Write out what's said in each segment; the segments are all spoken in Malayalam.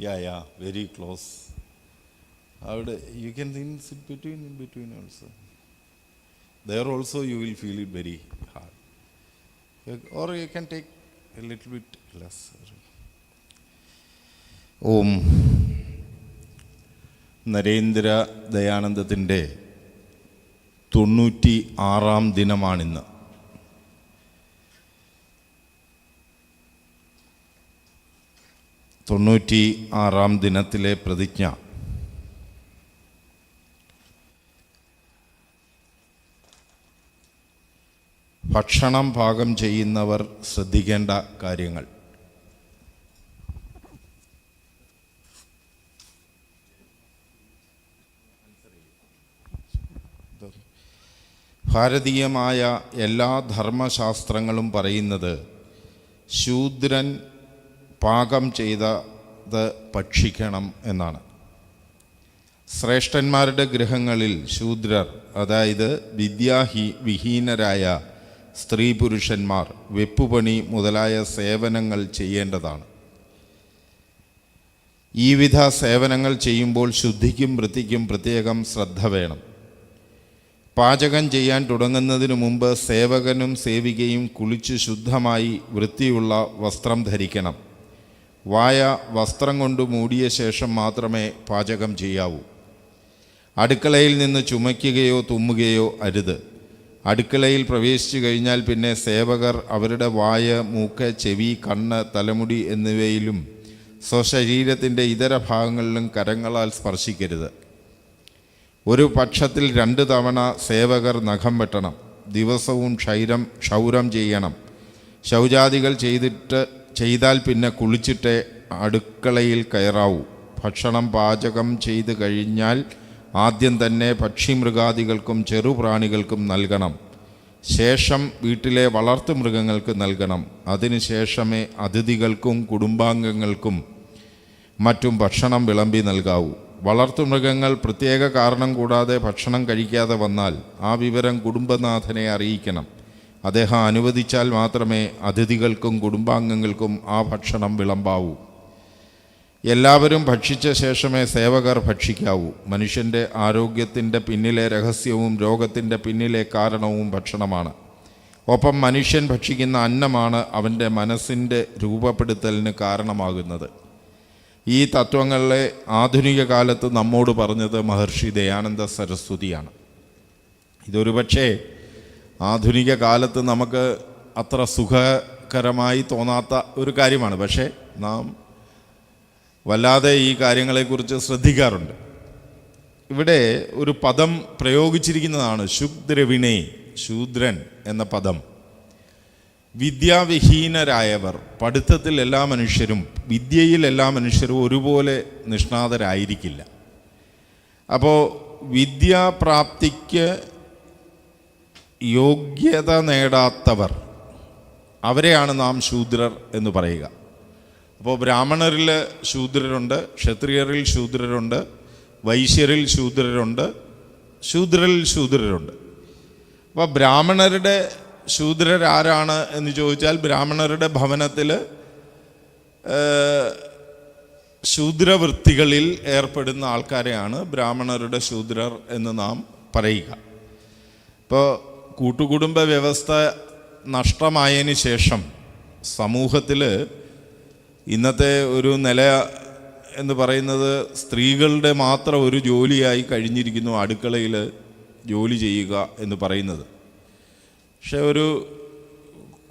Yeah, yeah, very close. അവിടെ can think sit between in between also. There also you will feel it very hard. You- Or you can take a little bit less. ഓം നരേന്ദ്ര ദയാനന്ദത്തിന്റെ തൊണ്ണൂറ്റി ആറാം ദിനമാണിന്ന് തൊണ്ണൂറ്റി ആറാം ദിനത്തിലെ പ്രതിജ്ഞ. ഭക്ഷണം പാകം ചെയ്യുന്നവർ ശ്രദ്ധിക്കേണ്ട കാര്യങ്ങൾ. ഭാരതീയമായ എല്ലാ ധർമ്മശാസ്ത്രങ്ങളും പറയുന്നത് ശൂദ്രൻ പാകം ചെയ്തത് ഭക്ഷിക്കണം എന്നാണ്. ശ്രേഷ്ഠന്മാരുടെ ഗൃഹങ്ങളിൽ ശൂദ്രർ അതായത് വിദ്യാഹി വിഹീനരായ സ്ത്രീ പുരുഷന്മാർ വെപ്പുപണി മുതലായ സേവനങ്ങൾ ചെയ്യേണ്ടതാണ്. ഈ വിധ സേവനങ്ങൾ ചെയ്യുമ്പോൾ ശുദ്ധിക്കും വൃത്തിക്കും പ്രത്യേകം ശ്രദ്ധ വേണം. പാചകം ചെയ്യാൻ തുടങ്ങുന്നതിനു മുമ്പ് സേവകനും സേവികയും കുളിച്ച് ശുദ്ധമായി വൃത്തിയുള്ള വസ്ത്രം ധരിക്കണം. വായ വസ്ത്രം കൊണ്ട് മൂടിയ ശേഷം മാത്രമേ പാചകം ചെയ്യാവൂ. അടുക്കളയിൽ നിന്ന് ചുമയ്ക്കുകയോ തുമ്മുകയോ അരുത്. അടുക്കളയിൽ പ്രവേശിച്ചു കഴിഞ്ഞാൽ പിന്നെ സേവകർ അവരുടെ വായ മൂക്ക് ചെവി കണ്ണ് തലമുടി എന്നിവയിലും സ്വശരീരത്തിന്റെ ഇതര ഭാഗങ്ങളിലും കരങ്ങളാൽ സ്പർശിക്കരുത്. ഒരു പക്ഷത്തിൽ രണ്ട് തവണ സേവകർ നഖം വെട്ടണം. ദിവസവും ക്ഷൈരം ക്ഷൗരം ചെയ്യണം. ശൗചാദികൾ ചെയ്തിട്ട് ചെയ്താൽ പിന്നെ കുളിച്ചിട്ട് അടുക്കളയിൽ കയറാവൂ. ഭക്ഷണം പാചകം ചെയ്ത് കഴിഞ്ഞാൽ ആദ്യം തന്നെ പക്ഷിമൃഗാദികൾക്കും ചെറുപ്രാണികൾക്കും നൽകണം. ശേഷം വീട്ടിലെ വളർത്തു മൃഗങ്ങൾക്ക് നൽകണം. അതിനുശേഷമേ അതിഥികൾക്കും കുടുംബാംഗങ്ങൾക്കും മറ്റും ഭക്ഷണം വിളമ്പി നൽകാവൂ. വളർത്തുമൃഗങ്ങൾ പ്രത്യേക കാരണം കൂടാതെ ഭക്ഷണം കഴിക്കാതെ വന്നാൽ ആ വിവരം കുടുംബനാഥനെ അറിയിക്കണം. അദ്ദേഹം അനുവദിച്ചാൽ മാത്രമേ അതിഥികൾക്കും കുടുംബാംഗങ്ങൾക്കും ആ ഭക്ഷണം വിളമ്പാവൂ. എല്ലാവരും ഭക്ഷിച്ച ശേഷമേ സേവകർ ഭക്ഷിക്കാവൂ. മനുഷ്യന്റെ ആരോഗ്യത്തിന്റെ പിന്നിലെ രഹസ്യവും രോഗത്തിന്റെ പിന്നിലെ കാരണവും ഭക്ഷണമാണ്. ഒപ്പം മനുഷ്യൻ ഭക്ഷിക്കുന്ന അന്നമാണ് അവന്റെ മനസ്സിന്റെ രൂപപ്പെടുത്തലിന് കാരണമാകുന്നത്. ഈ തത്വങ്ങളെ ആധുനിക കാലത്ത് നമ്മോട് പറഞ്ഞത് മഹർഷി ദയാനന്ദ സരസ്വതിയാണ്. ഇതൊരു പക്ഷേ ആധുനിക കാലത്ത് നമുക്ക് അത്ര സുഖകരമായി തോന്നാത്ത ഒരു കാര്യമാണ്. പക്ഷേ നാം വല്ലാതെ ഈ കാര്യങ്ങളെക്കുറിച്ച് ശ്രദ്ധിക്കാറുണ്ട്. ഇവിടെ ഒരു പദം പ്രയോഗിച്ചിരിക്കുന്നതാണ് ശുദ്രവിണേ ശൂദ്രൻ എന്ന പദം. വിദ്യാവിഹീനരായവർ പഠിത്തത്തിൽ എല്ലാ മനുഷ്യരും വിദ്യയിൽ എല്ലാ മനുഷ്യരും ഒരുപോലെ നിഷ്ണാതരായിരിക്കില്ല. അപ്പോൾ വിദ്യാപ്രാപ്തിക്ക് യോഗ്യത നേടാത്തവർ അവരെയാണ് നാം ശൂദ്രർ എന്ന് പറയുക. അപ്പോൾ ബ്രാഹ്മണരിൽ ശൂദ്രരുണ്ട് ക്ഷത്രിയരിൽ ശൂദ്രരുണ്ട് വൈശ്യരിൽ ശൂദ്രരുണ്ട് ശൂദ്രരിൽ ശൂദ്രരുണ്ട്. അപ്പോൾ ബ്രാഹ്മണരുടെ ശൂദ്രരാരാണ് എന്ന് ചോദിച്ചാൽ ബ്രാഹ്മണരുടെ ഭവനത്തിൽ ശൂദ്രവൃത്തികളിൽ ഏർപ്പെടുന്ന ആൾക്കാരെയാണ് ബ്രാഹ്മണരുടെ ശൂദ്രർ എന്ന് നാം പറയുക. ഇപ്പോൾ കൂട്ടുകുടുംബ വ്യവസ്ഥ നഷ്ടമായതിന് ശേഷം സമൂഹത്തിൽ ഇന്നത്തെ ഒരു നില എന്ന് പറയുന്നത് സ്ത്രീകളുടെ മാത്രം ഒരു ജോലിയായി കഴിഞ്ഞിരിക്കുന്നു അടുക്കളയിൽ ജോലി ചെയ്യുക എന്ന് പറയുന്നത്. പക്ഷേ ഒരു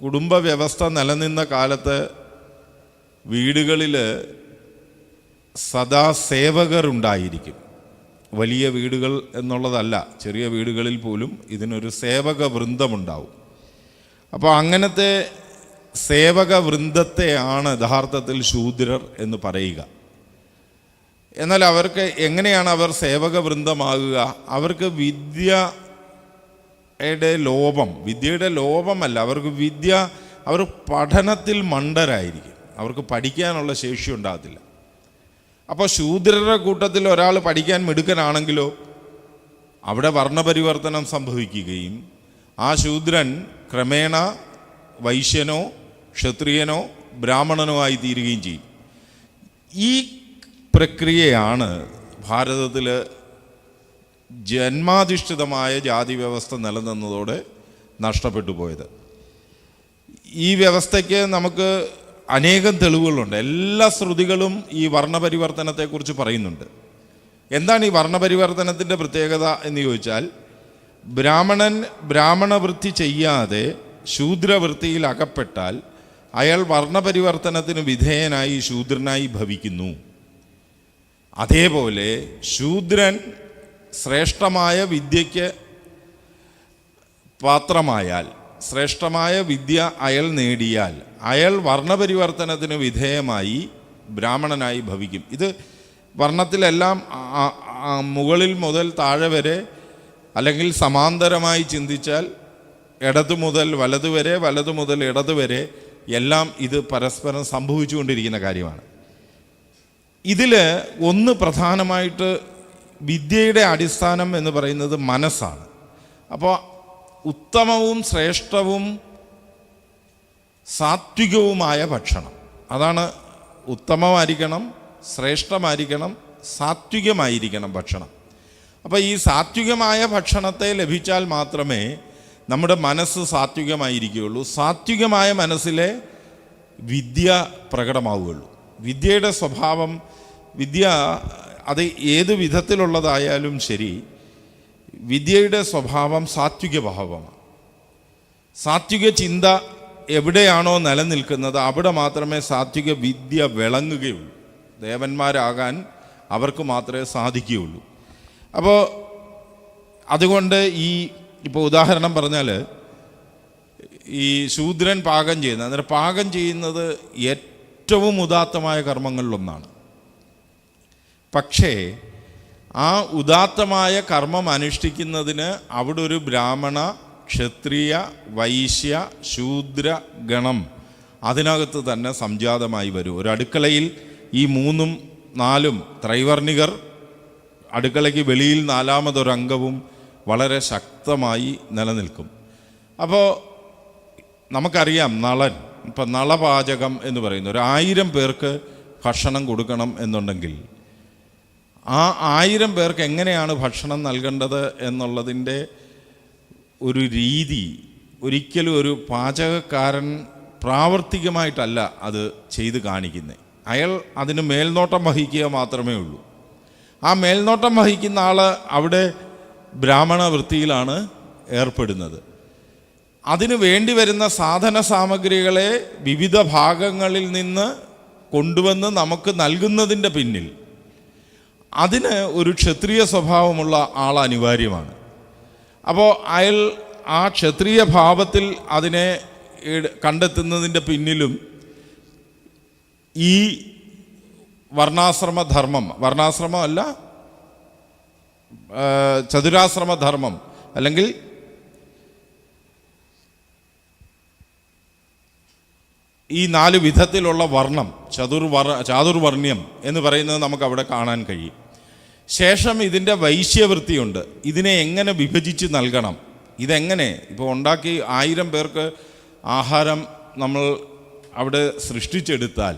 കുടുംബ വ്യവസ്ഥ നിലനിന്ന കാലത്ത് വീടുകളിൽ സദാ സേവകർ ഉണ്ടായിരിക്കും വലിയ വീടുകൾ എന്നുള്ളതല്ല ചെറിയ വീടുകളിൽ പോലും ഇതിനൊരു സേവക വൃന്ദമുണ്ടാവും അപ്പോൾ അങ്ങനത്തെ സേവക വൃന്ദത്തെയാണ് യഥാർത്ഥത്തിൽ ശൂദ്രർ എന്ന് പറയുക. എന്നാൽ അവർക്ക് എങ്ങനെയാണ് അവർ സേവക വൃന്ദമാകുക അവർക്ക് വിദ്യയുടെ ലോപം വിദ്യയുടെ ലോപമല്ല അവർക്ക് വിദ്യ അവർ പഠനത്തിൽ മണ്ടരായിരിക്കും. അവർക്ക് പഠിക്കാനുള്ള ശേഷി ഉണ്ടാകത്തില്ല. അപ്പോൾ ശൂദ്രരുടെ കൂട്ടത്തിൽ ഒരാൾ പഠിക്കാൻ മിടുക്കനാണെങ്കിലോ അവിടെ വർണപരിവർത്തനം സംഭവിക്കുകയും ആ ശൂദ്രൻ ക്രമേണ വൈശ്യനോ ക്ഷത്രിയനോ ബ്രാഹ്മണനോ ആയി തീരുകയും ചെയ്യും. ഈ പ്രക്രിയയാണ് ഭാരതത്തിൽ ജന്മാധിഷ്ഠിതമായ ജാതി വ്യവസ്ഥ നിലനിന്നതോടെ നഷ്ടപ്പെട്ടു പോയത്. ഈ വ്യവസ്ഥയ്ക്ക് നമുക്ക് അനേകം തെളിവുകളുണ്ട്. എല്ലാ ശ്രുതികളും ഈ വർണപരിവർത്തനത്തെക്കുറിച്ച് പറയുന്നുണ്ട്. എന്താണ് ഈ വർണപരിവർത്തനത്തിന്റെ പ്രത്യേകത എന്ന് ചോദിച്ചാൽ ബ്രാഹ്മണൻ ബ്രാഹ്മണവൃത്തി ചെയ്യാതെ ശൂദ്രവൃത്തിയിൽ അകപ്പെട്ടാൽ അയാൾ വർണപരിവർത്തനത്തിന് വിധേയനായി ശൂദ്രനായി ഭവിക്കുന്നു. അതേപോലെ ശൂദ്രൻ ശ്രേഷ്ഠമായ വിദ്യയ്ക്ക് പാത്രമായാൽ ശ്രേഷ്ഠമായ വിദ്യ അയൽ നേടിയാൽ അയൽ വർണപരിവർത്തനത്തിന് വിധേയമായി ബ്രാഹ്മണനായി ഭവിക്കും. ഇത് വർണത്തിലെല്ലാം മുകളിൽ മുതൽ താഴെ വരെ അല്ലെങ്കിൽ സമാന്തരമായി ചിന്തിച്ചാൽ ഇടതു മുതൽ വലതു വരെ വലതു മുതൽ ഇടതു വരെ എല്ലാം ഇത് പരസ്പരം സംഭവിച്ചുകൊണ്ടിരിക്കുന്ന കാര്യമാണ്. ഇതിൽ ഒന്ന് പ്രധാനമായിട്ട് വിദ്യയുടെ അടിസ്ഥാനം എന്ന് പറയുന്നത് മനസ്സാണ്. അപ്പോൾ ഉത്തമവും ശ്രേഷ്ഠവും സാത്വികവുമായ ഭക്ഷണം. അതാണ് ഉത്തമമായിരിക്കണം ശ്രേഷ്ഠമായിരിക്കണം സാത്വികമായിരിക്കണം ഭക്ഷണം. അപ്പോൾ ഈ സാത്വികമായ ഭക്ഷണത്തെ ലഭിച്ചാൽ മാത്രമേ നമ്മുടെ മനസ്സ് സാത്വികമായിരിക്കുകയുള്ളൂ. സാത്വികമായ മനസ്സിലെ വിദ്യ പ്രകടമാവുകയുള്ളൂ. വിദ്യയുടെ സ്വഭാവം വിദ്യ അത് ഏത് വിധത്തിലുള്ളതായാലും ശരി വിദ്യയുടെ സ്വഭാവം സാത്വിക ഭാവമാണ് സാത്വിക ചിന്ത എവിടെയാണോ നിലനിൽക്കുന്നത് അവിടെ മാത്രമേ സാത്വിക വിദ്യ വിളങ്ങുകയുള്ളൂ. ദേവന്മാരാകാൻ അവർക്ക് മാത്രമേ സാധിക്കുകയുള്ളൂ. അപ്പോൾ അതുകൊണ്ട് ഈ ഇപ്പോൾ ഉദാഹരണം പറഞ്ഞാൽ ഈ ശൂദ്രൻ പാകം ചെയ്യുന്നത് അന്നേരം പാകം ചെയ്യുന്നത് ഏറ്റവും ഉദാത്തമായ കർമ്മങ്ങളിലൊന്നാണ്. പക്ഷേ ആ ഉദാത്തമായ കർമ്മം അനുഷ്ഠിക്കുന്നതിന് അവിടെ ഒരു ബ്രാഹ്മണ ക്ഷത്രിയ വൈശ്യ ശൂദ്ര ഗണം അതിനകത്ത് തന്നെ സംജാതമായി വരും. ഒരു അടുക്കളയിൽ ഈ മൂന്നും നാലും ത്രൈവർണികർ അടുക്കളയ്ക്ക് വെളിയിൽ നാലാമതൊരംഗവും വളരെ ശക്തമായി നിലനിൽക്കും. അപ്പോൾ നമുക്കറിയാം നളൻ ഇപ്പം നളപാചകം എന്ന് പറയുന്ന. ഒരു ആയിരം പേർക്ക് ഭക്ഷണം കൊടുക്കണം എന്നുണ്ടെങ്കിൽ ആ ആയിരം പേർക്ക് എങ്ങനെയാണ് ഭക്ഷണം നൽകേണ്ടത് എന്നുള്ളതിന്റെ ഒരു രീതി ഒരിക്കലും ഒരു പാചകക്കാരൻ പ്രാവർത്തികമായിട്ടല്ല അത് ചെയ്ത് കാണിക്കുന്നത് അയാൾ അതിന് മേൽനോട്ടം വഹിക്കുക മാത്രമേ ഉള്ളൂ. ആ മേൽനോട്ടം വഹിക്കുന്ന ആൾ അവിടെ ബ്രാഹ്മണ വൃത്തിയിലാണ് ഏർപ്പെടുന്നത്. അതിനു വേണ്ടി വരുന്ന സാധന സാമഗ്രികളെ വിവിധ ഭാഗങ്ങളിൽ നിന്ന് കൊണ്ടുവന്ന് നമുക്ക് നൽകുന്നതിന്റെ പിന്നിൽ അതിന് ഒരു ക്ഷത്രിയ സ്വഭാവമുള്ള ആൾ അനിവാര്യമാണ്. അപ്പോൾ അയാൾ ആ ക്ഷത്രിയ ഭാവത്തിൽ അതിനെ കണ്ടെത്തുന്നതിന്റെ പിന്നിലും ഈ വർണാശ്രമ ധർമ്മം വർണാശ്രമം അല്ല ചതുരാശ്രമ ധർമ്മം അല്ലെങ്കിൽ ഈ നാല് വിധത്തിലുള്ള വർണം ചതുർവർ ചാതുർവർണ്യം എന്ന് പറയുന്നത് നമുക്ക് അവിടെ കാണാൻ കഴിയും. ശേഷം ഇതിന്റെ വൈശ്യവൃത്തിയുണ്ട്. ഇതിനെ എങ്ങനെ വിഭജിച്ച് നൽകണം? ഇതെങ്ങനെ? ഇപ്പോൾ ഉണ്ടാക്കി ആയിരം പേർക്ക് ആഹാരം നമ്മൾ അവിടെ സൃഷ്ടിച്ചെടുത്താൽ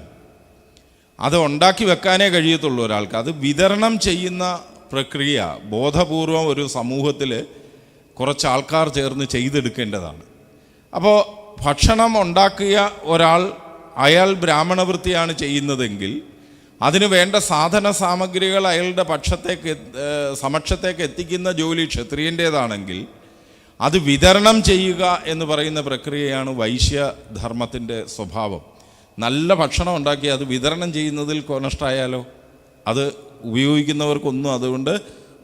അത് ഉണ്ടാക്കി വെക്കാനേ കഴിയത്തുള്ളൂ ഒരാൾക്ക്. അത് വിതരണം ചെയ്യുന്ന പ്രക്രിയ ബോധപൂർവം ഒരു സമൂഹത്തിൽ കുറച്ച് ആൾക്കാർ ചേർന്ന് ചെയ്തെടുക്കേണ്ടതാണ്. അപ്പോൾ ഭക്ഷണം ഉണ്ടാക്കിയ ഒരാൾ അയാൾ ബ്രാഹ്മണവൃത്തിയാണ് ചെയ്യുന്നതെങ്കിൽ അതിന് വേണ്ട സാധന സാമഗ്രികൾ അയാളുടെ പക്ഷത്തേക്ക് സമക്ഷത്തേക്ക് എത്തിക്കുന്ന ജോലി ക്ഷത്രിയന്റേതാണെങ്കിൽ അത് വിതരണം ചെയ്യുക എന്ന് പറയുന്ന പ്രക്രിയയാണ് വൈശ്യധർമ്മത്തിന്റെ സ്വഭാവം. നല്ല ഭക്ഷണം ഉണ്ടാക്കി അത് വിതരണം ചെയ്യുന്നതിൽ നഷ്ടമായാലോ അത് ഉപയോഗിക്കുന്നവർക്കൊന്നും അതുകൊണ്ട്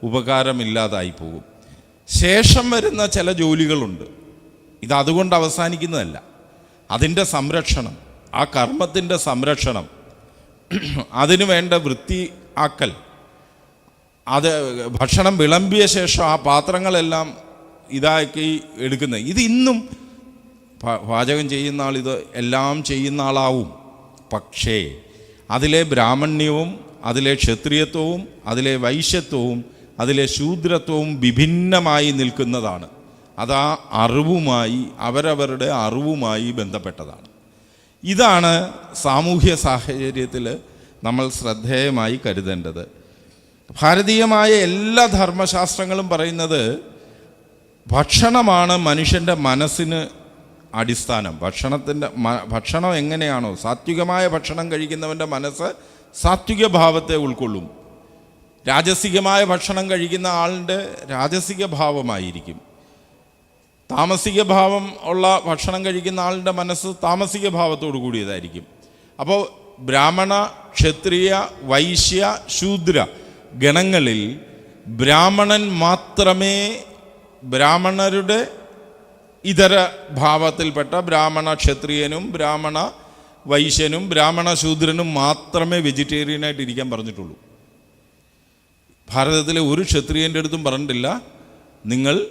ഉപകാരമില്ലാതായി പോകും. ശേഷം വരുന്ന ചില ജോലികളുണ്ട്. ഇത് അതുകൊണ്ട് അവസാനിക്കുന്നതല്ല. അതിന്റെ സംരക്ഷണം ആ കർമ്മത്തിന്റെ സംരക്ഷണം അതിനു വേണ്ട വൃത്തി ആക്കൽ അത് ഭക്ഷണം വിളമ്പിയ ശേഷം ആ പാത്രങ്ങളെല്ലാം ഇതാക്കി എടുക്കുന്നത്. ഇത് ഇന്നും പാചകം ചെയ്യുന്ന ആൾ ഇത് എല്ലാം ചെയ്യുന്ന ആളാവും. പക്ഷേ അതിലെ ബ്രാഹ്മണ്യവും അതിലെ ക്ഷത്രിയത്വവും അതിലെ വൈശ്യത്വവും അതിലെ ശൂദ്രത്വവും വിഭിന്നമായി നിൽക്കുന്നതാണ്. അത് ആ അറിവുമായി അവരവരുടെ അറിവുമായി ബന്ധപ്പെട്ടതാണ്. ഇതാണ് സാമൂഹ്യ സാഹചര്യത്തിൽ നമ്മൾ ശ്രദ്ധേയമായി കരുതേണ്ടത്. ഭാരതീയമായ എല്ലാ ധർമ്മശാസ്ത്രങ്ങളും പറയുന്നത് ഭക്ഷണമാണ് മനുഷ്യന്റെ മനസ്സിന് അടിസ്ഥാനം. ഭക്ഷണത്തിന്റെ ഭക്ഷണം എങ്ങനെയാണോ സാത്വികമായ ഭക്ഷണം കഴിക്കുന്നവന്റെ മനസ്സ് സാത്വിക ഭാവത്തെ ഉൾക്കൊള്ളും. രാജസികമായ ഭക്ഷണം കഴിക്കുന്ന ആളിന്റെ രാജസിക ഭാവമായിരിക്കും. താമസിക ഭാവം ഉള്ള ഭക്ഷണം കഴിക്കുന്ന ആളുടെ മനസ്സ് താമസിക ഭാവത്തോടു കൂടിയതായിരിക്കും. അപ്പോൾ ബ്രാഹ്മണ ക്ഷത്രിയ വൈശ്യ ശൂദ്ര ഗണങ്ങളിൽ ബ്രാഹ്മണൻ മാത്രമേ ബ്രാഹ്മണരുടെ ഇതര ഭാവത്തിൽപ്പെട്ട ബ്രാഹ്മണ ക്ഷത്രിയനും ബ്രാഹ്മണ വൈശ്യനും ബ്രാഹ്മണ ശൂദ്രനും മാത്രമേ വെജിറ്റേറിയനായിട്ട് ഇരിക്കാൻ പറഞ്ഞിട്ടുള്ളൂ. ഭാരതത്തിലെ ഒരു ക്ഷത്രിയന്റെ അടുത്തും പറഞ്ഞിട്ടില്ല. നിങ്ങൾ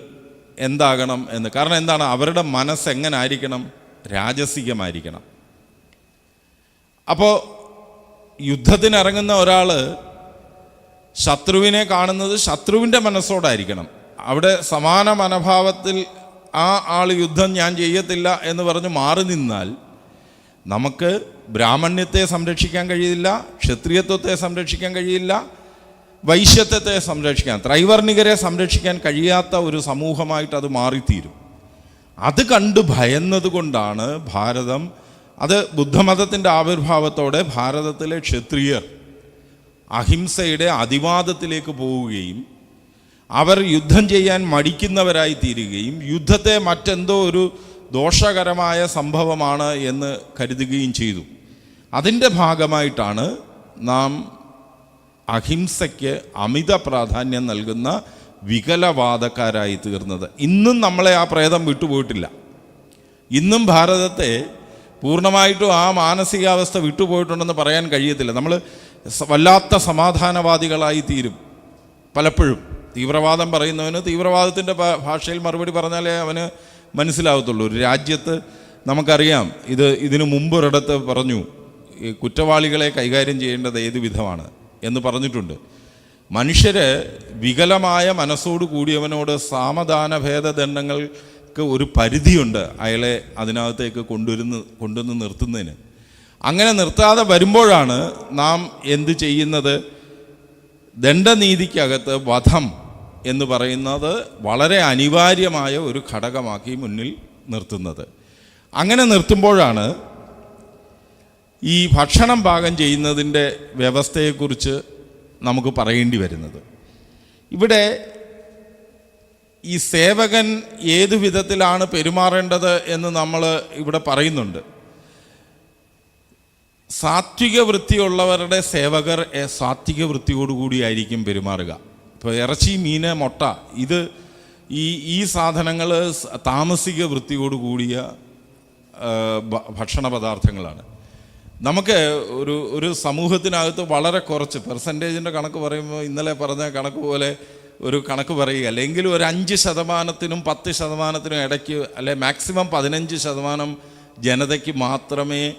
എന്താകണം എന്ന്. കാരണം എന്താണ്? അവരുടെ മനസ്സ് എങ്ങനെ ആയിരിക്കണം രാജസികമായിരിക്കണം. അപ്പോൾ യുദ്ധത്തിനിറങ്ങുന്ന ഒരാൾ ശത്രുവിനെ കാണുന്നത് ശത്രുവിന്റെ മനസ്സോടായിരിക്കണം. അവിടെ സമാന മനോഭാവത്തിൽ ആ ആൾ യുദ്ധം ഞാൻ ചെയ്യത്തില്ല എന്ന് പറഞ്ഞ് മാറി നിന്നാൽ നമുക്ക് ബ്രാഹ്മണ്യത്തെ സംരക്ഷിക്കാൻ കഴിയില്ല ക്ഷത്രിയത്വത്തെ സംരക്ഷിക്കാൻ കഴിയില്ല വൈശ്യത്വത്തെ സംരക്ഷിക്കാൻ ത്രൈവർണികരെ സംരക്ഷിക്കാൻ കഴിയാത്ത ഒരു സമൂഹമായിട്ട് അത് മാറിത്തീരും. അത് കണ്ട് ഭയന്നത് കൊണ്ടാണ് ഭാരതം അത് ബുദ്ധമതത്തിന്റെ ആവിർഭാവത്തോടെ ഭാരതത്തിലെ ക്ഷത്രിയർ അഹിംസയുടെ അതിവാദത്തിലേക്ക് പോവുകയും അവർ യുദ്ധം ചെയ്യാൻ മടിക്കുന്നവരായി തീരുകയും യുദ്ധത്തെ മറ്റെന്തോ ഒരു ദോഷകരമായ സംഭവമാണ് എന്ന് കരുതുകയും ചെയ്തു. അതിന്റെ ഭാഗമായിട്ടാണ് നാം അഹിംസയ്ക്ക് അമിത പ്രാധാന്യം നൽകുന്ന വികലവാദക്കാരായി തീർന്നത്. ഇന്നും നമ്മളെ ആ പ്രേതം വിട്ടുപോയിട്ടില്ല. ഇന്നും ഭാരതത്തെ പൂർണമായിട്ടും ആ മാനസികാവസ്ഥ വിട്ടുപോയിട്ടുണ്ടെന്ന് പറയാൻ കഴിയത്തില്ല. നമ്മൾ വല്ലാത്ത സമാധാനവാദികളായി തീരും. പലപ്പോഴും. തീവ്രവാദം പറയുന്നവന് തീവ്രവാദത്തിന്റെ ഭാഷയിൽ മറുപടി പറഞ്ഞാലേ അവന് മനസ്സിലാവത്തുള്ളൂ. ഒരു രാജ്യത്ത് നമുക്കറിയാം ഇത് ഇതിനു മുമ്പൊരിടത്ത് പറഞ്ഞു കുറ്റവാളികളെ കൈകാര്യം ചെയ്യേണ്ടത് ഏത് വിധമാണ്? എന്ന് പറഞ്ഞിട്ടുണ്ട്. മനുഷ്യര് വികലമായ മനസ്സോട് കൂടിയവനോട് സാമദാന ഭേദദണ്ഡങ്ങൾക്ക് ഒരു പരിധിയുണ്ട് അയാളെ അതിനകത്തേക്ക് കൊണ്ടുവരുന്ന കൊണ്ടുവന്ന് നിർത്തുന്നതിന്. അങ്ങനെ നിർത്താതെ വരുമ്പോഴാണ് നാം എന്ത് ചെയ്യുന്നത്? ദണ്ഡനീതിക്കകത്ത് വധം എന്ന് പറയുന്നത് വളരെ അനിവാര്യമായ ഒരു ഘടകമാക്കി മുന്നിൽ നിർത്തുന്നത്. അങ്ങനെ നിർത്തുമ്പോഴാണ് ഈ ഭക്ഷണം പാകം ചെയ്യുന്നതിന്റെ വ്യവസ്ഥയെക്കുറിച്ച് നമുക്ക് പറയേണ്ടി വരുന്നത്. ഇവിടെ ഈ സേവകൻ ഏതു വിധത്തിലാണ് പെരുമാറേണ്ടത് എന്ന് നമ്മൾ ഇവിടെ പറയുന്നുണ്ട്. സാത്വിക വൃത്തിയുള്ളവരുടെ സേവകർ സാത്വിക വൃത്തിയോടുകൂടിയായിരിക്കും പെരുമാറുക. ഇപ്പോൾ ഇറച്ചി മീന് മുട്ട ഇത് ഈ ഈ സാധനങ്ങൾ താമസിക വൃത്തിയോടുകൂടിയ ഭക്ഷണ പദാർത്ഥങ്ങളാണ് നമുക്ക് ഒരു ഒരു സമൂഹത്തിനകത്ത് വളരെ കുറച്ച് പെർസെന്റേജിന്റെ കണക്ക് പറയുമ്പോൾ ഇന്നലെ പറഞ്ഞ കണക്ക് പോലെ ഒരു കണക്ക് പറയുക. അല്ലെങ്കിൽ ഒരു അഞ്ച് ശതമാനത്തിനും പത്ത് ശതമാനത്തിനും ഇടയ്ക്ക് അല്ലെ മാക്സിമം പതിനഞ്ച് ശതമാനം ജനതയ്ക്ക് മാത്രമേ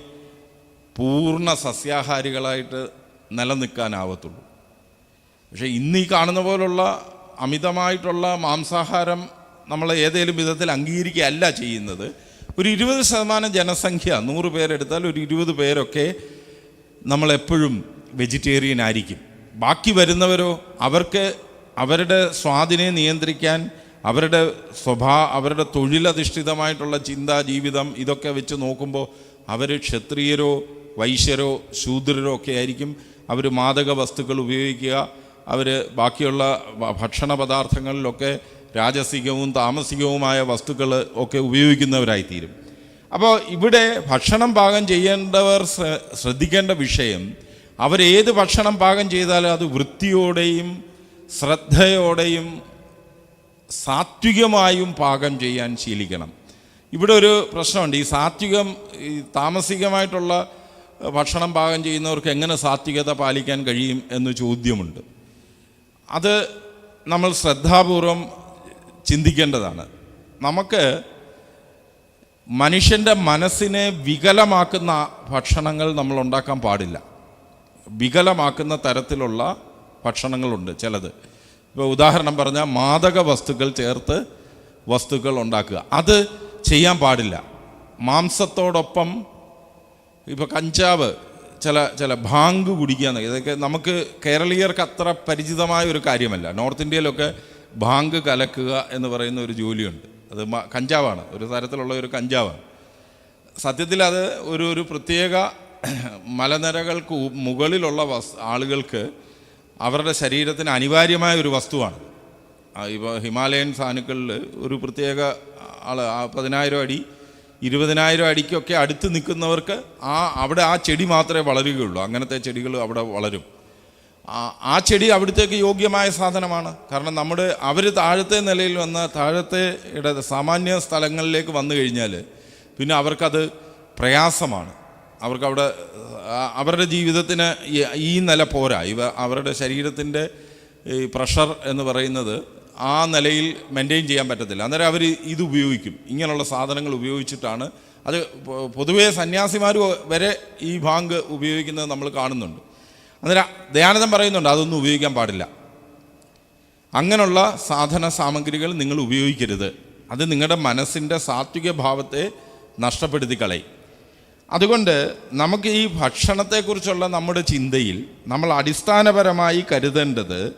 പൂർണ സസ്യാഹാരികളായിട്ട് നിലനിൽക്കാനാവത്തുള്ളൂ. പക്ഷേ ഇന്ന് ഈ കാണുന്ന പോലുള്ള അമിതമായിട്ടുള്ള മാംസാഹാരം നമ്മൾ ഏതെങ്കിലും വിധത്തിൽ അംഗീകരിക്കുകയല്ല ചെയ്യുന്നത്. ഒരു ഇരുപത് ശതമാനം ജനസംഖ്യ നൂറ് പേരെടുത്താൽ ഒരു ഇരുപത് പേരൊക്കെ നമ്മളെപ്പോഴും വെജിറ്റേറിയൻ ആയിരിക്കും. ബാക്കി വരുന്നവരോ അവർക്ക് അവരുടെ സ്വാദിനെ നിയന്ത്രിക്കാൻ അവരുടെ സ്വഭാ അവരുടെ തൊഴിലധിഷ്ഠിതമായിട്ടുള്ള ചിന്താ ജീവിതം ഇതൊക്കെ വെച്ച് നോക്കുമ്പോൾ അവർ ക്ഷത്രിയരോ വൈശ്യരോ ശൂദ്രരോ ഒക്കെ ആയിരിക്കും. അവർ മാദക വസ്തുക്കൾ ഉപയോഗിക്കുക അവർ ബാക്കിയുള്ള ഭക്ഷണ പദാർത്ഥങ്ങളിലൊക്കെ രാജസികവും താമസികവുമായ വസ്തുക്കൾ ഒക്കെ ഉപയോഗിക്കുന്നവരായിത്തീരും. അപ്പോൾ ഇവിടെ ഭക്ഷണം പാകം ചെയ്യേണ്ടവർ ശ്രദ്ധിക്കേണ്ട വിഷയം അവരേത് ഭക്ഷണം പാകം ചെയ്താലും അത് വൃത്തിയോടെയും ശ്രദ്ധയോടെയും സാത്വികമായും പാകം ചെയ്യാൻ ശീലിക്കണം. ഇവിടെ ഒരു പ്രശ്നമുണ്ട്. ഈ സാത്വികം ഈ താമസികമായിട്ടുള്ള ഭക്ഷണം പാകം ചെയ്യുന്നവർക്ക് എങ്ങനെ സാത്വികത പാലിക്കാൻ കഴിയും എന്ന് ചോദ്യമുണ്ട്. അത് നമ്മൾ ശ്രദ്ധാപൂർവം ചിന്തിക്കേണ്ടതാണ്. നമുക്ക് മനുഷ്യന്റെ മനസ്സിനെ വികലമാക്കുന്ന ഭക്ഷണങ്ങൾ നമ്മൾ ഉണ്ടാക്കാൻ പാടില്ല. വികലമാക്കുന്ന തരത്തിലുള്ള ഭക്ഷണങ്ങളുണ്ട് ചിലത്. ഇപ്പോൾ ഉദാഹരണം പറഞ്ഞാൽ മാദക വസ്തുക്കൾ ചേർത്ത് വസ്തുക്കൾ ഉണ്ടാക്കുക. അത് ചെയ്യാൻ പാടില്ല. മാംസത്തോടൊപ്പം ഇപ്പോൾ കഞ്ചാവ് ചില ചില ഭാങ്ക് കുടിക്കുക എന്നൊക്കെ. ഇതൊക്കെ നമുക്ക് കേരളീയർക്ക് അത്ര പരിചിതമായ ഒരു കാര്യമല്ല. നോർത്ത് ഇന്ത്യയിലൊക്കെ ഭാങ്ക് കലക്കുക എന്ന് പറയുന്ന ഒരു ജോലിയുണ്ട്. അത് കഞ്ചാവാണ്. ഒരു തരത്തിലുള്ള ഒരു കഞ്ചാവാണ്. സത്യത്തിൽ അത് ഒരു ഒരു പ്രത്യേക മലനിരകൾക്ക് മുകളിലുള്ള വസ് ആളുകൾക്ക് അവരുടെ ശരീരത്തിന് അനിവാര്യമായ ഒരു വസ്തുവാണ്. ഇപ്പോൾ ഹിമാലയൻ സാനുക്കളിൽ ഒരു പ്രത്യേക ആൾ പതിനായിരം അടി ഇരുപതിനായിരം അടിക്കൊക്കെ അടുത്ത് നിൽക്കുന്നവർക്ക് ആ അവിടെ ആ ചെടി മാത്രമേ വളരുകയുള്ളൂ. അങ്ങനത്തെ ചെടികൾ അവിടെ വളരും. ആ- ചെടി അവിടത്തേക്ക് യോഗ്യമായ സാധനമാണ്. കാരണം നമ്മുടെ അവർ താഴത്തെ നിലയിൽ വന്ന താഴത്തെ ഇട സാമാന്യ സ്ഥലങ്ങളിലേക്ക് വന്നു കഴിഞ്ഞാൽ പിന്നെ അവർക്കത് പ്രയാസമാണ്. അവർക്കവിടെ അവരുടെ ജീവിതത്തിന് ഈ- നില പോരാ. ഇവ അവരുടെ ശരീരത്തിന്റെ ഈ പ്രഷർ എന്ന് പറയുന്നത് ആ നിലയിൽ മെയിന്റെയിൻ ചെയ്യാൻ പറ്റത്തില്ല. അന്നേരം അവർ ഇത് ഉപയോഗിക്കും. ഇങ്ങനെയുള്ള സാധനങ്ങൾ ഉപയോഗിച്ചിട്ടാണ്. അത് പൊതുവേ സന്യാസിമാർ വരെ ഈ ബാങ്ക് ഉപയോഗിക്കുന്നത് നമ്മൾ കാണുന്നുണ്ട്. അന്നേരം ദയാനന്ദം പറയുന്നുണ്ട് അതൊന്നും ഉപയോഗിക്കാൻ പാടില്ല. അങ്ങനെയുള്ള സാധന സാമഗ്രികൾ നിങ്ങൾ ഉപയോഗിക്കരുത്. അത് നിങ്ങളുടെ മനസ്സിന്റെ സാത്വിക ഭാവത്തെ നഷ്ടപ്പെടുത്തി കളയും. അതുകൊണ്ട് നമുക്ക് ഈ ഭക്ഷണത്തെക്കുറിച്ചുള്ള നമ്മുടെ ചിന്തയിൽ നമ്മൾ അടിസ്ഥാനപരമായി കരുതേണ്ടത്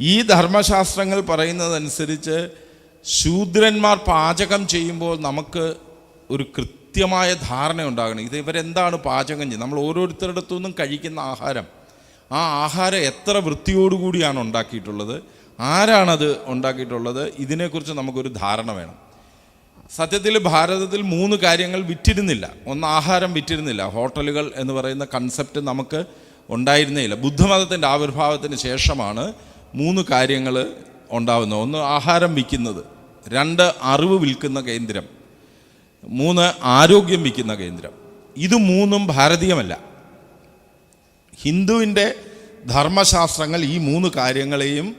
ഈ ധർമ്മശാസ്ത്രങ്ങൾ പറയുന്നതനുസരിച്ച് ശൂദ്രന്മാർ പാചകം ചെയ്യുമ്പോൾ നമുക്ക് ഒരു കൃത്യമായ ധാരണ ഉണ്ടാകണം ഇത് ഇവരെന്താണ് പാചകം ചെയ്യുന്നത്? നമ്മൾ ഓരോരുത്തരുടെ നിന്നും കഴിക്കുന്ന ആഹാരം. ആ ആഹാരം എത്ര വൃത്തിയോടുകൂടിയാണ് ഉണ്ടാക്കിയിട്ടുള്ളത്? ആരാണത് ഉണ്ടാക്കിയിട്ടുള്ളത്? ഇതിനെക്കുറിച്ച് നമുക്കൊരു ധാരണ വേണം. സത്യത്തിൽ ഭാരതത്തിൽ മൂന്ന് കാര്യങ്ങൾ വിറ്റിരുന്നില്ല. ഒന്ന് ആഹാരം വിറ്റിരുന്നില്ല. ഹോട്ടലുകൾ എന്ന് പറയുന്ന കൺസെപ്റ്റ് നമുക്ക് ഉണ്ടായിരുന്നേയില്ല. ബുദ്ധമതത്തിന്റെ ആവിർഭാവത്തിന് ശേഷമാണ് മൂന്ന് കാര്യങ്ങൾ ഉണ്ടാവുന്നത്. ഒന്ന് ആഹാരം വിൽക്കുന്നത്. രണ്ട് അറിവ് വിൽക്കുന്ന കേന്ദ്രം. മൂന്ന് ആരോഗ്യം വിൽക്കുന്ന കേന്ദ്രം. ഇത് മൂന്നും ഭാരതീയമല്ല. ഹിന്ദുവിന്റെ ധർമ്മശാസ്ത്രങ്ങൾ ഈ മൂന്ന് കാര്യങ്ങളെയും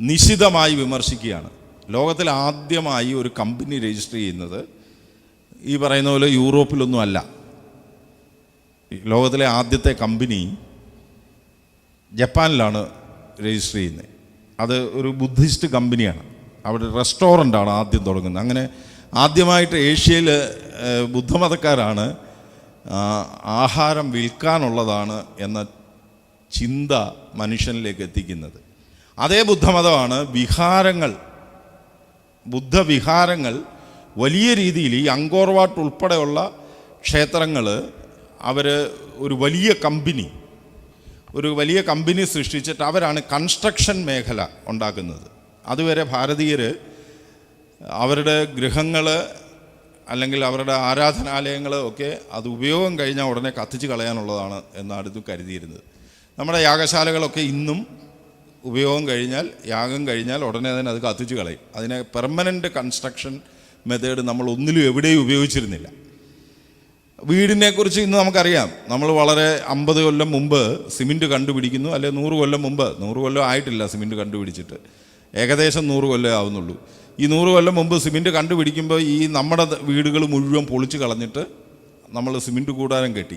നിശിതമായി വിമർശിക്കുകയാണ്. ലോകത്തിൽ ആദ്യമായി ഒരു കമ്പനി രജിസ്റ്റർ ചെയ്യുന്നത് ഈ പറയുന്ന പോലെ യൂറോപ്പിലൊന്നുമല്ല ലോകത്തിലെ ആദ്യത്തെ കമ്പനി ജപ്പാനിലാണ് രജിസ്റ്റർ ചെയ്യുന്നത്. അത് ഒരു ബുദ്ധിസ്റ്റ് കമ്പനിയാണ്. അവിടെ റെസ്റ്റോറന്റാണ് ആദ്യം തുടങ്ങുന്നത്. അങ്ങനെ ആദ്യമായിട്ട് ഏഷ്യയിൽ ബുദ്ധമതക്കാരാണ് ആഹാരം വിൽക്കാനുള്ളതാണ് എന്ന ചിന്ത മനുഷ്യനിലേക്ക് എത്തിക്കുന്നത്. അതേ ബുദ്ധമതമാണ് വിഹാരങ്ങൾ. ബുദ്ധവിഹാരങ്ങൾ വലിയ രീതിയിൽ ഈ അങ്കോർവാട്ട് ഉൾപ്പെടെയുള്ള ക്ഷേത്രങ്ങൾ അവർ ഒരു വലിയ കമ്പനി ഒരു വലിയ കമ്പനി സൃഷ്ടിച്ചിട്ട് അവരാണ് കൺസ്ട്രക്ഷൻ മേഖല ഉണ്ടാക്കുന്നത്. അതുവരെ ഭാരതീയർ അവരുടെ ഗൃഹങ്ങൾ അല്ലെങ്കിൽ അവരുടെ ആരാധനാലയങ്ങൾ ഒക്കെ അത് ഉപയോഗം കഴിഞ്ഞാൽ ഉടനെ കത്തിച്ച് കളയാനുള്ളതാണ് ഇത് കരുതിയിരുന്നത്. നമ്മുടെ യാഗശാലകളൊക്കെ ഇന്നും ഉപയോഗം കഴിഞ്ഞാൽ യാഗം കഴിഞ്ഞാൽ ഉടനെ തന്നെ അത് കത്തിച്ച് കളയും. അതിനെ പെർമനന്റ് കൺസ്ട്രക്ഷൻ മെത്തേഡ് നമ്മൾ ഒന്നിലും എവിടെയും ഉപയോഗിച്ചിരുന്നില്ല. വീടിനെക്കുറിച്ച് ഇന്ന് നമുക്കറിയാം. നമ്മൾ വളരെ അമ്പത് കൊല്ലം മുമ്പ് സിമെന്റ് കണ്ടുപിടിക്കുന്നു. അല്ലെ നൂറ് കൊല്ലം മുമ്പ്? നൂറ് കൊല്ലം ആയിട്ടില്ല സിമെന്റ് കണ്ടുപിടിച്ചിട്ട്. ഏകദേശം നൂറ് കൊല്ലം ആവുന്നുള്ളൂ. ഈ നൂറ് കൊല്ലം മുമ്പ് സിമെന്റ് കണ്ടുപിടിക്കുമ്പോൾ ഈ നമ്മുടെ വീടുകൾ മുഴുവൻ പൊളിച്ച് കളഞ്ഞിട്ട് നമ്മൾ സിമെന്റ് കൂടാരം കെട്ടി.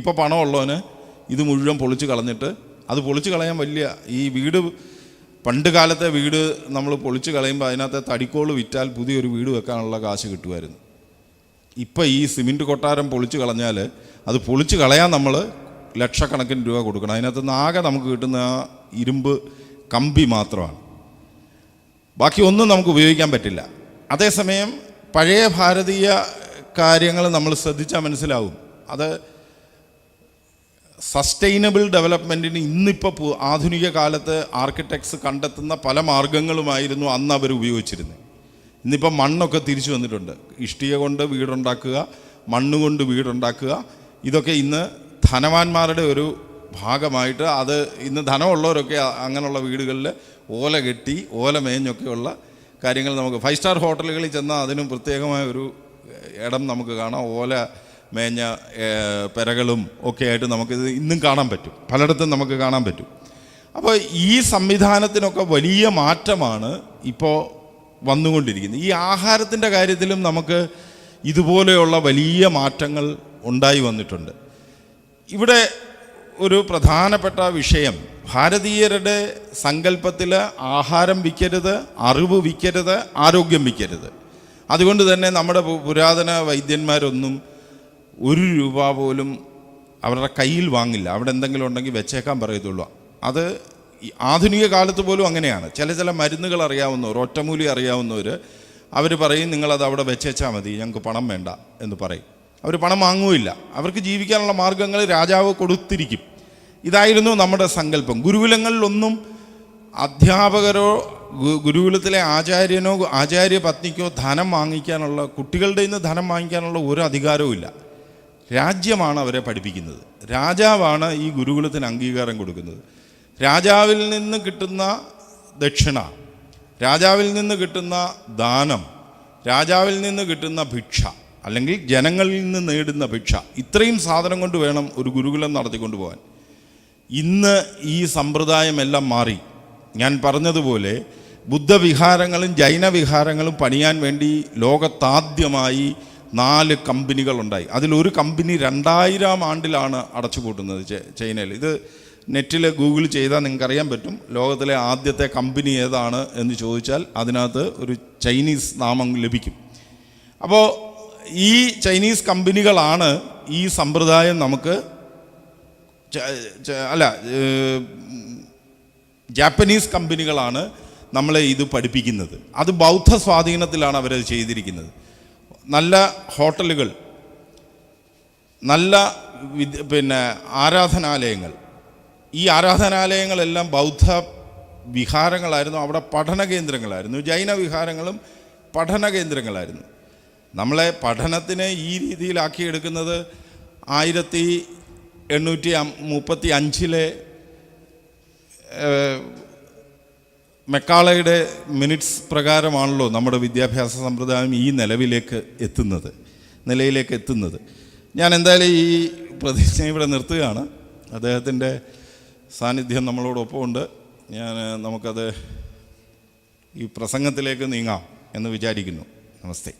ഇപ്പോൾ പണമുള്ളവന് ഇത് മുഴുവൻ പൊളിച്ച് കളഞ്ഞിട്ട് അത് പൊളിച്ച് കളയാൻ വലിയ ഈ വീട് പണ്ട് കാലത്തെ വീട് നമ്മൾ പൊളിച്ച് കളയുമ്പോൾ അതിനകത്തെ തടിക്കോൾ വിറ്റാൽ പുതിയൊരു വീട് വെക്കാനുള്ള കാശ് കിട്ടുമായിരുന്നു. ഇപ്പം ഈ സിമെന്റ് കൊട്ടാരം പൊളിച്ച് കളഞ്ഞാൽ അത് പൊളിച്ച് കളയാൻ നമ്മൾ ലക്ഷക്കണക്കിന് രൂപ കൊടുക്കണം. അതിനകത്ത് നിന്ന് ആകെ നമുക്ക് കിട്ടുന്ന ഇരുമ്പ് കമ്പി മാത്രമാണ്. ബാക്കി ഒന്നും നമുക്ക് ഉപയോഗിക്കാൻ പറ്റില്ല. അതേസമയം പഴയ ഭാരതീയ കാര്യങ്ങൾ നമ്മൾ ശ്രദ്ധിച്ചാൽ മനസ്സിലാവും. അത് സസ്റ്റൈനബിൾ ഡെവലപ്മെന്റിന് ഇന്നിപ്പോൾ ആധുനിക കാലത്ത് ആർക്കിടെക്ട്സ് കണ്ടെത്തുന്ന പല മാർഗങ്ങളുമായിരുന്നു അന്ന് അവർ ഉപയോഗിച്ചിരുന്നത് ഇന്നിപ്പോൾ മണ്ണൊക്കെ തിരിച്ചു വന്നിട്ടുണ്ട്. ഇഷ്ടിക കൊണ്ട് വീടുണ്ടാക്കുക മണ്ണ് കൊണ്ട് വീടുണ്ടാക്കുക ഇതൊക്കെ ഇന്ന് ധനവാന്മാരുടെ ഒരു ഭാഗമായിട്ട് അത് ഇന്ന് ധനമുള്ളവരൊക്കെ അങ്ങനെയുള്ള വീടുകളിൽ ഓല കെട്ടി ഓല മേഞ്ഞൊക്കെയുള്ള കാര്യങ്ങൾ നമുക്ക് ഫൈവ് സ്റ്റാർ ഹോട്ടലുകളിൽ ചെന്നാൽ അതിനും പ്രത്യേകമായ ഒരു ഇടം നമുക്ക് കാണാം. ഓല മേഞ്ഞ പെരകളും ഒക്കെ ആയിട്ട് നമുക്കിത് ഇന്നും കാണാൻ പറ്റും. പലയിടത്തും നമുക്ക് കാണാൻ പറ്റും. അപ്പോൾ ഈ സംവിധാനത്തിനൊക്കെ വലിയ മാറ്റമാണ് ഇപ്പോൾ വന്നുകൊണ്ടിരിക്കുന്നത്. ഈ ആഹാരത്തിന്റെ കാര്യത്തിലും നമുക്ക് ഇതുപോലെയുള്ള വലിയ മാറ്റങ്ങൾ ഉണ്ടായി വന്നിട്ടുണ്ട്. ഇവിടെ ഒരു പ്രധാനപ്പെട്ട വിഷയം ഭാരതീയരുടെ സങ്കല്പത്തിൽ ആഹാരം വിൽക്കരുത് അറിവ് വിൽക്കരുത് ആരോഗ്യം വിൽക്കരുത് അതുകൊണ്ട് തന്നെ നമ്മുടെ പുരാതന വൈദ്യന്മാരൊന്നും ഒരു രൂപ പോലും അവരുടെ കയ്യിൽ വാങ്ങില്ല. അവിടെ എന്തെങ്കിലും ഉണ്ടെങ്കിൽ വെച്ചേക്കാൻ പറയത്തുള്ളൂ. അത് ആധുനിക കാലത്ത് പോലും അങ്ങനെയാണ്. ചില ചില മരുന്നുകൾ അറിയാവുന്നവർ ഒറ്റമൂലി അറിയാവുന്നവർ അവർ പറയും നിങ്ങളത് അവിടെ വെച്ചേച്ചാൽ മതി ഞങ്ങൾക്ക് പണം വേണ്ട എന്ന് പറയും. അവർ പണം വാങ്ങുകയില്ല. അവർക്ക് ജീവിക്കാനുള്ള മാർഗങ്ങൾ രാജാവ് കൊടുത്തിരിക്കും. ഇതായിരുന്നു നമ്മുടെ സങ്കല്പം. ഗുരുകുലങ്ങളിലൊന്നും അധ്യാപകരോ ഗുരുകുലത്തിലെ ആചാര്യനോ ആചാര്യ പത്നിക്കോ ധനം വാങ്ങിക്കാനുള്ള കുട്ടികളുടെ നിന്ന് ധനം വാങ്ങിക്കാനുള്ള ഒരു അധികാരവും ഇല്ല. രാജ്യമാണ് അവരെ പഠിപ്പിക്കുന്നത്. രാജാവാണ് ഈ ഗുരുകുലത്തിന് അംഗീകാരം കൊടുക്കുന്നത്. രാജാവിൽ നിന്ന് കിട്ടുന്ന ദക്ഷിണ രാജാവിൽ നിന്ന് കിട്ടുന്ന ദാനം രാജാവിൽ നിന്ന് കിട്ടുന്ന ഭിക്ഷ അല്ലെങ്കിൽ ജനങ്ങളിൽ നിന്ന് നേടുന്ന ഭിക്ഷ ഇത്രയും സാധനം കൊണ്ട് വേണം ഒരു ഗുരുകുലം നടത്തിക്കൊണ്ടു പോകാൻ ഇന്ന് ഈ സമ്പ്രദായമെല്ലാം മാറി. ഞാൻ പറഞ്ഞതുപോലെ ബുദ്ധവിഹാരങ്ങളും ജൈനവിഹാരങ്ങളും പണിയാൻ വേണ്ടി ലോകത്താദ്യമായി നാല് കമ്പനികളുണ്ടായി. അതിലൊരു കമ്പനി രണ്ടായിരം ആണ്ടിലാണ് അടച്ചുപൂട്ടുന്നത് ചൈനയിൽ. ഇത് നെറ്റിൽ ഗൂഗിൾ ചെയ്താൽ നിങ്ങൾക്ക് അറിയാൻ പറ്റും ലോകത്തിലെ ആദ്യത്തെ കമ്പനി ഏതാണ് എന്ന് ചോദിച്ചാൽ അതിനകത്ത് ഒരു ചൈനീസ് നാമം ലഭിക്കും. അപ്പോൾ ഈ ചൈനീസ് കമ്പനികളാണ് ഈ സമ്പ്രദായം നമുക്ക് അല്ല ജാപ്പനീസ് കമ്പനികളാണ് നമ്മളെ ഇത് പഠിപ്പിക്കുന്നത്. അത് ബൗദ്ധ സ്വാധീനത്തിലാണ് അവരത് ചെയ്തിരിക്കുന്നത്. നല്ല ഹോട്ടലുകൾ നല്ല പിന്നെ ആരാധനാലയങ്ങൾ. ഈ ആരാധനാലയങ്ങളെല്ലാം ബൗദ്ധ വിഹാരങ്ങളായിരുന്നു അവിടെ പഠന കേന്ദ്രങ്ങളായിരുന്നു. ജൈന വിഹാരങ്ങളും പഠന കേന്ദ്രങ്ങളായിരുന്നു. നമ്മളെ പഠനത്തിനെ ഈ രീതിയിലാക്കിയെടുക്കുന്നത് ആയിരത്തി എണ്ണൂറ്റി മുപ്പത്തി അഞ്ചിലെ മെക്കാളയുടെ മിനിറ്റ്സ് പ്രകാരമാണല്ലോ നമ്മുടെ വിദ്യാഭ്യാസ സമ്പ്രദായം ഈ നിലവിലേക്ക് എത്തുന്നത് നിലയിലേക്ക് എത്തുന്നത്. ഞാൻ എന്തായാലും ഈ പ്രതിജ്ഞ ഇവിടെ നിർത്തുകയാണ്. അദ്ദേഹത്തിന്റെ സാന്നിധ്യം നമ്മളോടൊപ്പമുണ്ട്. ഞാൻ നമുക്കത് ഈ പ്രസംഗത്തിലേക്ക് നീങ്ങാം എന്ന് വിചാരിക്കുന്നു. നമസ്തേ.